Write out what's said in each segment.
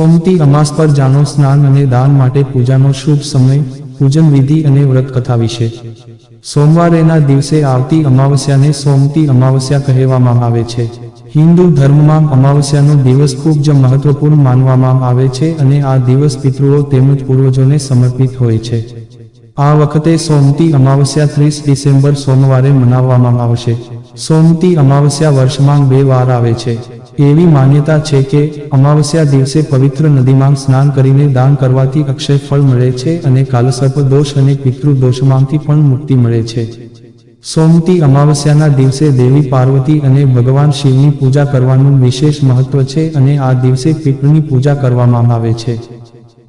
સોમતી અમાસ પર જાણો, સ્નાન અને દાન માટે પૂજાનો શુભ સમય, પૂજન વિધિ અને વ્રત કથા વિશે. સોમવારેના દિવસે આવતી અમાવસ્યાને સોમતી અમાવસ્યા કહેવામાં આવે છે. હિન્દુ ધર્મમાં અમાવસ્યાનો દિવસ ખૂબ જ મહત્વપૂર્ણ માનવામાં આવે છે અને આ દિવસ પિતૃઓ તેમજ પૂર્વજોને સમર્પિત હોય છે. આ વખતે સોમતી અમાવસ્યા ત્રીસ ડિસેમ્બર સોમવારે મનાવવામાં આવશે. સોમતી અમાવસ્યા વર્ષમાં બે વાર આવે છે. એવી માન્યતા છે કે અમાવસ્યા દિવસે પવિત્ર નદીમાં સ્નાન કરીને દાન કરવાથી અક્ષય ફળ મળે છે અને કાલસર્પ દોષ અને પિતૃ દોષમાંથી પણ મુક્તિ મળે છે. સોમતી અમાવસ્યાના દિવસે દેવી પાર્વતી અને ભગવાન શિવની પૂજા કરવાનું વિશેષ મહત્વ છે અને આ દિવસે પિતૃની પૂજા કરવામાં આવે છે.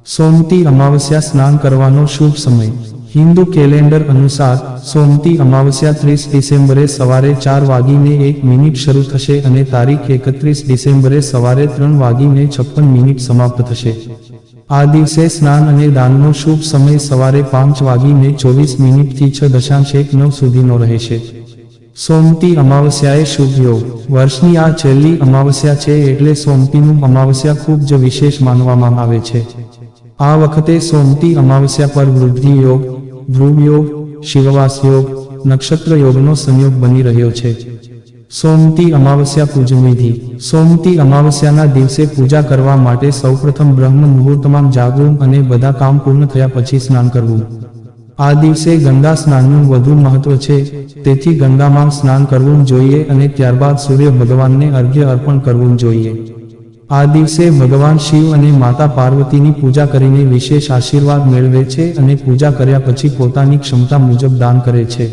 સોમતી અમાવસ્યા સ્નાન કરવાનો શુભ સમય. હિન્દુ કેલેન્ડર અનુસાર સોમતી અમાવસ્યા ત્રીસ ડિસેમ્બરે સવારે ચાર વાગીને એક મિનિટ શરૂ થશે અને તારીખ એકત્રીસ ડિસેમ્બરે સવારે ત્રણ વાગીને છપ્પન મિનિટ સમાપ્ત થશે. આ દિવસે સ્નાન અને દાનનો શુભ સમય સવારે પાંચ વાગીને ચોવીસ મિનિટથી છ દશાંશ એક નવ સુધીનો રહેશે. સોમતી અમાવસ્યાએ શુભ યોગ. વર્ષની આ છેલ્લી અમાવસ્યા છે એટલે સોમતીનું અમાવસ્યા ખૂબ જ વિશેષ માનવામાં આવે છે. આ વખતે સોમતી અમાવસ્યા પર વૃદ્ધિ યોગ ધ્રુવ શિવવાસ યોગ નક્ષત્ર યોગનો સંયોગ બની રહ્યો છે. સોમતી અમાવસ્યા પૂજવિધિ સોમતી અમાવસ્યાના દિવસે પૂજા કરવા માટે સૌપ્રથમ બ્રહ્મ મુહૂર્તમાં જાગવું અને બધા કામ પૂર્ણ થયા પછી સ્નાન કરવું. આ દિવસે ગંગા સ્નાનનું વધુ મહત્વ છે. તેથી ગંગામાં સ્નાન કરવું જોઈએ અને ત્યારબાદ સૂર્ય ભગવાનને અર્ઘ્ય અર્પણ કરવું જોઈએ. આ દિવસે ભગવાન શિવ અને માતા પાર્વતીની પૂજા કરીને વિશેષ આશીર્વાદ મેળવે છે અને પૂજા કર્યા પછી પોતાની ક્ષમતા મુજબ દાન કરે છે.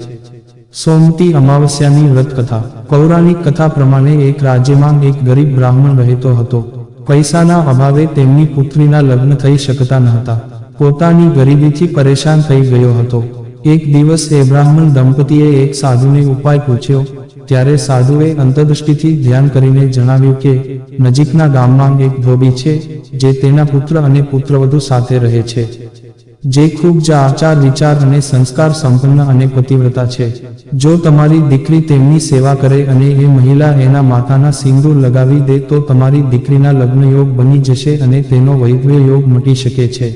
સોમતી અમાવસ્યાની વ્રત કથા પૌરાણિક કથા પ્રમાણે એક રાજ્યમાં એક ગરીબ બ્રાહ્મણ રહેતો હતો. પૈસાના અભાવે તેમની પુત્રીના લગ્ન થઈ શકતા ન હતા. પોતાની ગરીબીથી પરેશાન થઈ ગયો હતો. એક દિવસ એ બ્રાહ્મણ દંપતીએ એક સાધુને ઉપાય પૂછ્યો ત્યારે સાધુએ અંતર્દૃષ્ટિથી ધ્યાન કરીને જણાવ્યું કે, નજીકના ગામમાં એક ધોબી છે, જે તેના પુત્ર અને પુત્રવધુ સાથે રહે છે. જે ખૂબ જ આચાર, વિચાર અને સંસ્કાર સંપન્ન અને પતિવ્રતા છે. જો તમારી દીકરી તેમની સેવા કરે અને એ મહિલા એના માતાના સિંદૂર લગાવી દે, તો તમારી દીકરીના લગ્ન યોગ બની જશે અને તેનો વૈદ્ય યોગ મટી શકે છે.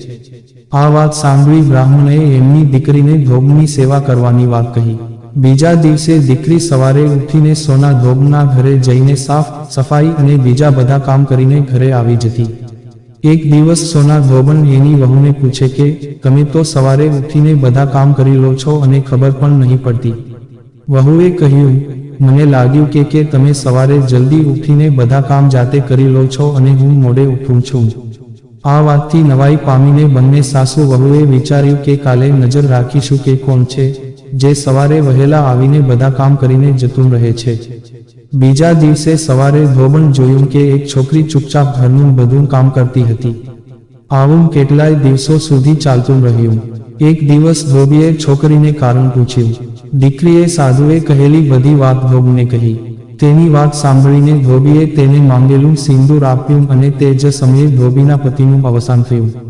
આ વાત સાંભળી બ્રાહ્મણે એમની દીકરીને ધોબની સેવા કરવાની વાત કહી. બીજા દિવસે દીકરી સવારે ઉઠીને સોના ધોબના ઘરે જઈને સાફ સફાઈ અને બીજા બધા કામ કરીને ઘરે આવી જતી. એક દિવસ સોના ધોબન એની વહુને પૂછે કે, તમે તો સવારે ઉઠીને બધા કામ કરી લો છો અને ખબર પણ નહીં પડતી. વહુએ કહ્યું, મને લાગ્યું કે કે તમે સવારે જલ્દી ઉઠીને બધા કામ જાતે કરી લો છો અને હું મોડે ઉઠું છું. આ વાતથી નવાઈ પામીને બંને સાસુ વહુએ વિચાર્યું કે, કાલે નજર રાખીશું કે કોણ છે. જે સવારે વહેલા આવીને બધા કામ કરીને જતું રહે છે. બીજા દિવસે સવારે ધોબણ જોયું કે એક છોકરી ચૂપચાપ ઘરનું બધું કામ કરતી હતી. આવું કેટલાય દિવસો સુધી ચાલતું રહ્યું. એક દિવસ ધોબીએ છોકરીને કારણ પૂછ્યું. દીકરીએ સાધુએ કહેલી બધી વાત ધોબને કહી. તેની વાત સાંભળીને ધોબીએ તેને માંગેલું સિંદૂર આપ્યું અને તે જ સમયે ધોબીના પતિનું અવસાન થયું.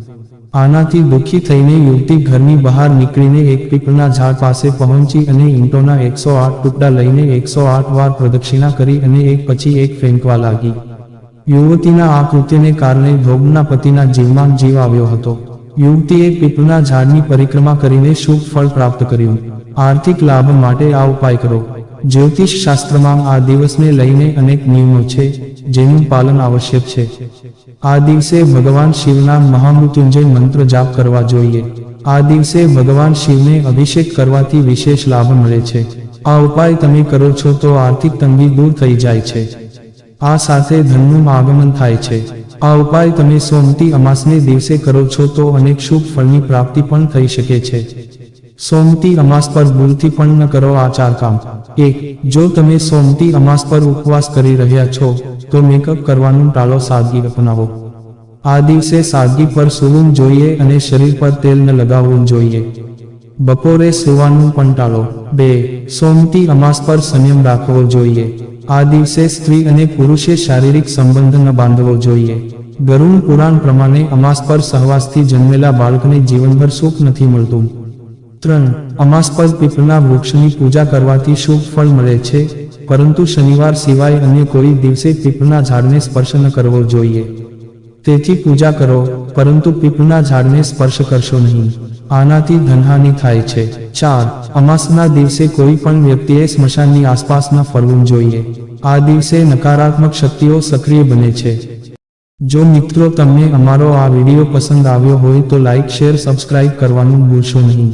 આનાથી દુઃખી થઈને યુવતી ઘરની બહાર નીકળીને એક પીપળના ઝાડ પાસે પહોંચી અને ઈંટોના એકસો આઠ ટુકડા લઈને એકસો આઠ વાર પ્રદક્ષિણા કરી અને એક પછી એક ફેંકવા લાગી. યુવતીના આ કૃત્યને કારણે ધોબના પતિના જીવમાં જીવ આવ્યો હતો. યુવતીએ પીપળના ઝાડની પરિક્રમા કરીને શુભ ફળ પ્રાપ્ત કર્યું. આર્થિક લાભ માટે આ ઉપાય કરો. જ્યોતિષ શાસ્ત્રમાં આ દિવસને લઈને અનેક નિયમો છે, જેનું પાલન આવશ્યક છે. આ દિવસે ભગવાન શિવના મહામૃત્યુંજય મંત્ર જાપ કરવા જોઈએ. આ દિવસે ભગવાન શિવને અભિષેક કરવાથી વિશેષ લાભ મળે છે. આ ઉપાય તમે કરો છો તો આર્થિક તંગી દૂર થઈ જાય છે. આ સાથે ધનનું આગમન થાય છે. આ ઉપાય તમે સોમતી અમાસને દિવસે કરો છો તો અનેક શુભ ફળની પ્રાપ્તિ પણ થઈ શકે છે. સોમતી અમાસ પર ભૂલથી પણ ન કરો આ ચાર કામ. એક, જો તમે સોમતી અમાસ પર ઉપવાસ કરી રહ્યા છો તો મેકઅપ કરવાનું ટાળો, સાદગી અપનાવો. આ દિવસે સાદગી પર સૂવું જોઈએ અને શરીર પર તેલ ન લગાવવું જોઈએ. બપોરે સૂવાનું પણ ટાળો. બે સોમતી અમાસ પર સંયમ રાખવો જોઈએ. આ દિવસે સ્ત્રી અને પુરુષે શારીરિક સંબંધ ન બાંધવો જોઈએ. ગરુણ પુરાણ પ્રમાણે અમાસ પર સહવાસથી જન્મેલા બાળકને જીવનભર સુખ નથી મળતું. ત્રણ અમાસ પર પીપળના વૃક્ષની પૂજા કરવાથી શુભ ફળ મળે છે. પરંતુ શનિવાર સિવાય અન્ય કોઈ દિવસે પીપળના ઝાડને સ્પર્શ ન કરવો જોઈએ. તેથી પૂજા કરો, પરંતુ પીપળના ઝાડને સ્પર્શ કરશો નહીં. આનાથી ધનહાનિ થાય છે. ચાર, અમાસના દિવસે કોઈ પણ વ્યક્તિએ સ્મશાનની આસપાસ ન ફરવું જોઈએ. આ દિવસે નકારાત્મક શક્તિઓ સક્રિય બને છે. જો મિત્રો તમને અમારો આ વીડિયો પસંદ આવ્યો હોય તો લાઇક શેર, સબસ્ક્રાઇબ કરવાનું ભૂલશો નહીં.